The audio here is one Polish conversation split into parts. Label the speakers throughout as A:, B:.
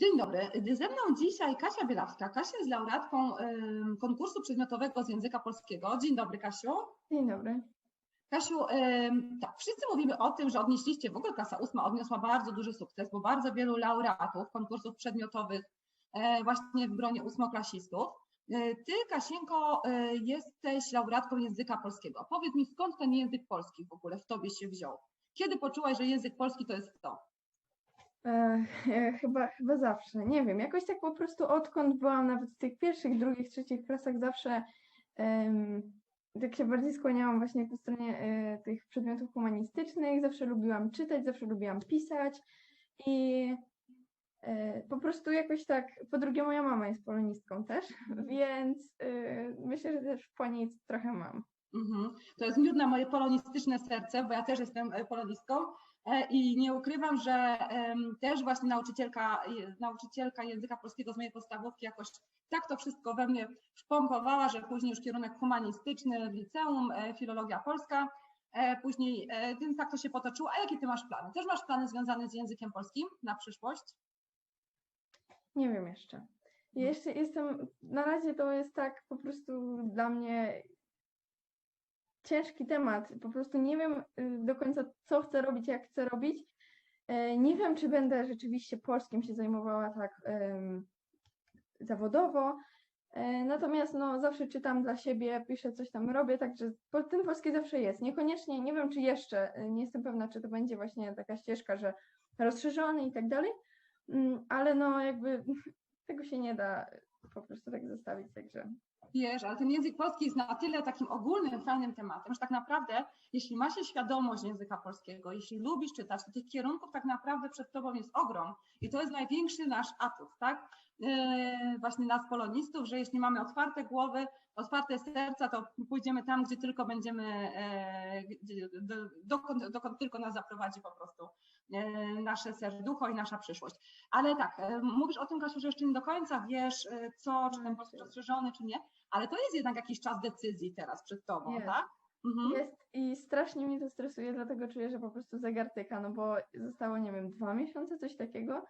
A: Dzień dobry. Ze mną dzisiaj Kasia Bielawska. Kasia jest laureatką konkursu przedmiotowego z języka polskiego. Dzień dobry, Kasiu.
B: Dzień dobry.
A: Kasiu, tak, wszyscy mówimy o tym, że odnieśliście, w ogóle klasa ósma odniosła bardzo duży sukces, bo bardzo wielu laureatów konkursów przedmiotowych e, właśnie w gronie ósmoklasistów. E, Ty, Kasienko, e, jesteś laureatką języka polskiego. Powiedz mi, skąd ten język polski w ogóle w tobie się wziął? Kiedy poczułaś, że język polski to jest to?
B: E, chyba, chyba zawsze. Nie wiem, jakoś tak po prostu odkąd byłam nawet w tych pierwszych, drugich, trzecich klasach zawsze em, tak się bardziej skłaniałam właśnie po stronie e, tych przedmiotów humanistycznych, zawsze lubiłam czytać, zawsze lubiłam pisać i e, po prostu jakoś tak, po drugie moja mama jest polonistką też, więc e, myślę, że też po niej trochę mam.
A: Mhm. To jest miód na moje polonistyczne serce, bo ja też jestem polonistką i nie ukrywam, że też właśnie nauczycielka, je- nauczycielka języka polskiego z mojej podstawówki jakoś tak to wszystko we mnie wpompowała, że później już kierunek humanistyczny w liceum, e, filologia polska, e, później, e, więc tak to się potoczyło. A jakie ty masz plany? Też masz plany związane z językiem polskim na przyszłość?
B: Nie wiem jeszcze. Jeszcze jestem, na razie to jest tak po prostu dla mnie ciężki temat. Po prostu nie wiem y, do końca, co chcę robić, jak chcę robić. E, Nie wiem, czy będę rzeczywiście polskim się zajmowała tak em, zawodowo. E, Natomiast no, zawsze czytam dla siebie, piszę coś tam robię, także ten polski zawsze jest. Niekoniecznie, nie wiem czy jeszcze, y, nie jestem pewna, czy to będzie właśnie taka ścieżka, że rozszerzony i tak dalej, Mm, ale no jakby tego się nie da po prostu tak zostawić, także
A: Wiesz, ale ten język polski jest na tyle takim ogólnym, fajnym tematem, że tak naprawdę, jeśli ma się świadomość języka polskiego, jeśli lubisz czytać, to tych kierunków tak naprawdę przed tobą jest ogrom. I to jest największy nasz atut, tak? Yy, właśnie nas polonistów, że jeśli mamy otwarte głowy, otwarte serca, to pójdziemy tam, gdzie tylko będziemy, do, dokąd, dokąd tylko nas zaprowadzi po prostu nasze serducho i nasza przyszłość. Ale tak, e, mówisz o tym, Kasiu, że jeszcze nie do końca wiesz, e, co, czy ten polski rozszerzony, czy nie, ale to jest jednak jakiś czas decyzji teraz przed tobą,
B: Jest.
A: tak? Mhm.
B: jest i strasznie mnie to stresuje, dlatego czuję, że po prostu zegar tyka, no bo zostało, nie wiem, dwa miesiące, coś takiego.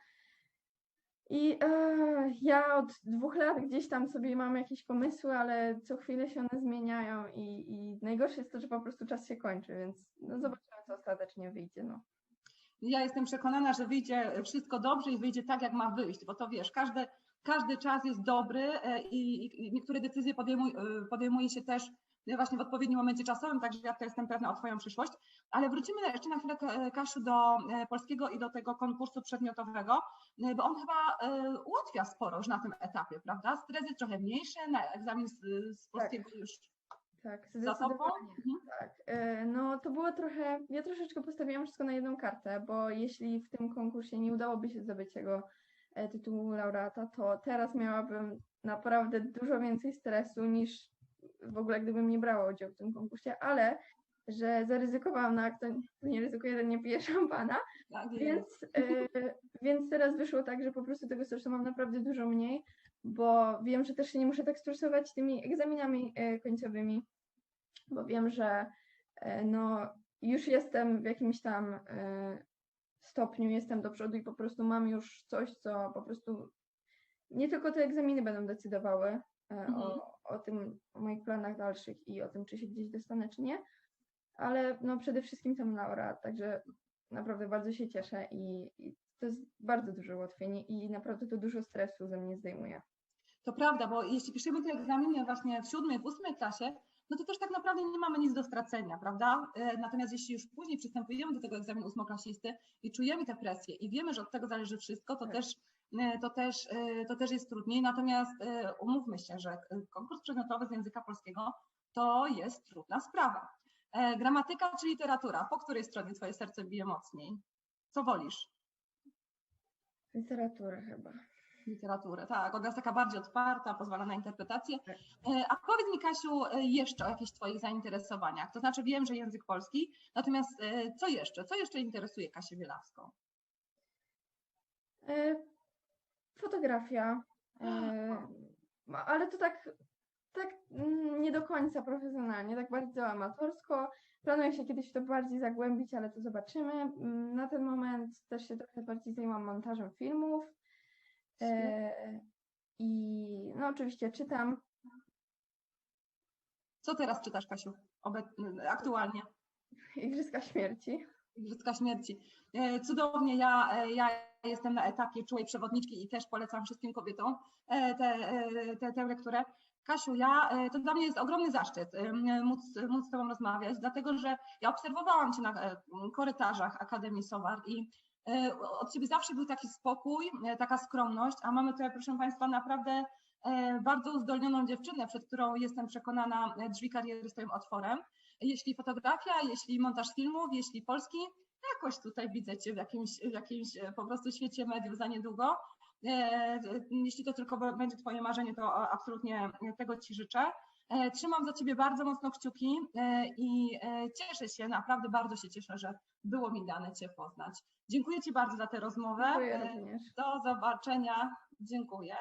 B: I e, ja od dwóch lat gdzieś tam sobie mam jakieś pomysły, ale co chwilę się one zmieniają i, i najgorsze jest to, że po prostu czas się kończy, więc no zobaczymy, co ostatecznie wyjdzie. No.
A: Ja jestem przekonana, że wyjdzie wszystko dobrze i wyjdzie tak, jak ma wyjść, bo to wiesz, każdy, każdy czas jest dobry e, i, niektóre decyzje podejmuj, e, podejmuje się też e, właśnie w odpowiednim momencie czasowym, także ja to jestem pewna o Twoją przyszłość. Ale wrócimy jeszcze na chwilę, Ka- Kasiu, do polskiego i do tego konkursu przedmiotowego, bo on chyba ułatwia sporo już na tym etapie, prawda? Stres jest trochę mniejszy, na egzamin z, z polskiego już
B: Tak, zdecydowanie.
A: Mhm.
B: Tak, e, no to było trochę, ja troszeczkę postawiłam wszystko na jedną kartę, bo jeśli w tym konkursie nie udałoby się zdobyć tego e, tytułu laureata, to teraz miałabym naprawdę dużo więcej stresu niż w ogóle gdybym nie brała udziału w tym konkursie, ale że zaryzykowałam, no to nie ryzykuje, to nie pije szampana,
A: Tak
B: więc, e, więc teraz wyszło tak, że po prostu tego stresu mam naprawdę dużo mniej, bo wiem, że też się nie muszę tak stresować tymi egzaminami e, końcowymi, bo wiem, że e, no, już jestem w jakimś tam e, stopniu, jestem do przodu i po prostu mam już coś, co po prostu nie tylko te egzaminy będą decydowały
A: Mhm.
B: o, o tym, o moich planach dalszych i o tym, czy się gdzieś dostanę, czy nie, ale no przede wszystkim ten laureat, także naprawdę bardzo się cieszę i, i to jest bardzo duże ułatwienie i naprawdę to dużo stresu ze mnie zdejmuje.
A: To prawda, bo jeśli piszemy te egzaminy właśnie w siódmej, w ósmej klasie, no to też tak naprawdę nie mamy nic do stracenia, prawda? E, Natomiast jeśli już później przystępujemy do tego egzaminu ósmoklasisty i czujemy tę presję i wiemy, że od tego zależy wszystko, to
B: Tak.
A: też, e, to też, e, to też jest trudniej. Natomiast umówmy się, że konkurs przedmiotowy z języka polskiego to jest trudna sprawa. Gramatyka czy literatura? Po której stronie twoje serce bije mocniej? Co wolisz?
B: Literaturę chyba.
A: Literaturę, tak. Ona jest taka bardziej otwarta, pozwala na interpretację.
B: Tak.
A: E, A powiedz mi, Kasiu, e, jeszcze o jakichś Twoich zainteresowaniach. To znaczy, wiem, że język polski, natomiast e, co jeszcze? Co jeszcze interesuje Kasię Bielawską?
B: Fotografia, ale to tak, tak mm, nie do końca profesjonalnie, tak bardzo amatorsko. Planuję się kiedyś w to bardziej zagłębić, ale to zobaczymy. Mm, Na ten moment też się trochę bardziej zajęłam montażem filmów. E, I no oczywiście czytam.
A: Co teraz czytasz, Kasiu, obe- aktualnie?
B: Igrzyska śmierci.
A: Igrzyska śmierci. E, Cudownie, ja, e, ja jestem na etapie czułej przewodniczki i też polecam wszystkim kobietom e, te, tę lekturę. Kasiu, ja, e, to dla mnie jest ogromny zaszczyt e, móc, móc z Tobą rozmawiać, dlatego że ja obserwowałam Cię na e, korytarzach Akademii Sowar i e, od Ciebie zawsze był taki spokój, e, taka skromność, a mamy tutaj, proszę Państwa, naprawdę e, bardzo uzdolnioną dziewczynę, przed którą jestem przekonana, e, drzwi kariery stoją otworem. Jeśli fotografia, jeśli montaż filmów, jeśli polski, jakoś tutaj widzę Cię w jakimś, w jakimś e, po prostu świecie mediów za niedługo. E, Jeśli to tylko będzie Twoje marzenie, to absolutnie tego Ci życzę. E, Trzymam za Ciebie bardzo mocno kciuki e, i e, cieszę się, naprawdę bardzo się cieszę, że było mi dane Cię poznać. Dziękuję Ci bardzo za tę rozmowę.
B: Dziękuję
A: E,
B: również.
A: Do zobaczenia. Dziękuję.